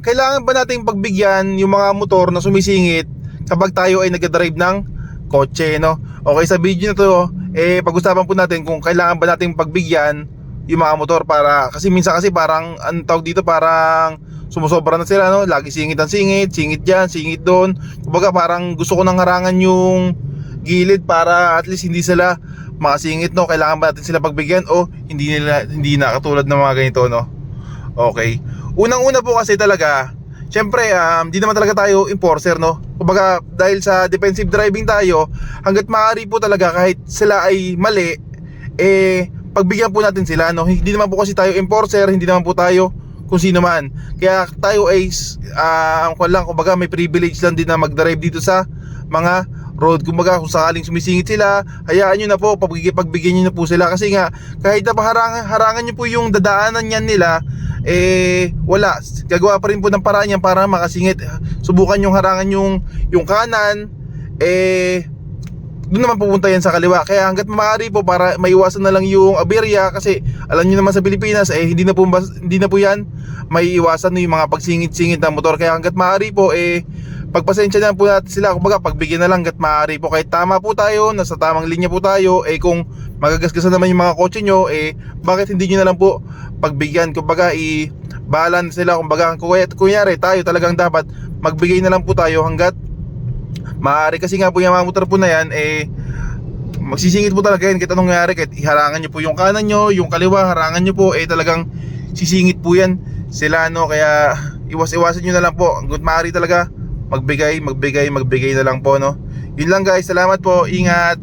kailangan ba nating pagbigyan yung mga motor na sumisingit kapag tayo ay nagdadrive ng kotse, no? Okay, sa video na to, eh, pag-usapan po natin kung kailangan ba nating pagbigyan yung mga motor para, kasi minsan kasi parang, ang tawag dito, parang sumusobra na sila, no? Lagi singit ang singit, singit dyan, singit doon. Kumbaga, parang gusto ko nang harangan yung gilid para at least hindi sila makasingit, no? Kailangan ba natin sila pagbigyan o hindi nila, hindi na katulad ng mga ganito, no? Okay. Unang-una po kasi talaga, Siyempre, um, di naman talaga tayo enforcer, no? Kumbaga, dahil sa defensive driving tayo, hanggat maaari po talaga kahit sila ay mali, eh, pagbigyan po natin sila, no? Hindi naman po kasi tayo enforcer, hindi naman po tayo kung sino man. Kaya tayo ay, ah, uh, lang, kumbaga may privilege lang din na mag-drive dito sa mga road. Kumbaga, kung sakaling sumisingit sila, hayaan nyo na po, pagbigyan, pagbigyan nyo na po sila. Kasi nga, kahit na harangan, harangan nyo po yung dadaanan yan nila, eh wala. Gagawa pa rin po ng paraan yan para makasingit. Subukan yung harangan yung yung kanan. Eh doon naman pupunta yan sa kaliwa. Kaya hanggat maaari po para maiwasan na lang yung aberya kasi alam niyo naman sa Pilipinas eh hindi na po hindi na po yan may iwasan yung mga pagsingit-singit ng motor. Kaya hanggat maaari po eh pagpasensya na po natin sila. Kumbaga pagbigyan na lang hanggat maaari po. Kahit tama po tayo nasa tamang linya po tayo eh kung magagasgasan naman yung mga kotse nyo eh bakit hindi nyo na lang po pagbigyan? Kumbaga i balan sila. Kumbaga kunyari tayo talagang dapat magbigay na lang po tayo hanggat maaari kasi nga po yung mga motor po na yan eh magsisingit po talaga yan kahit anong nangyari. Kahit iharangan nyo po yung kanan nyo yung kaliwa harangan nyo po eh talagang sisingit po yan. Sila no kaya iwas-iwasan nyo na lang po. Hanggat maaari talaga magbigay magbigay magbigay na lang po no? Yun lang guys. Salamat po. Ingat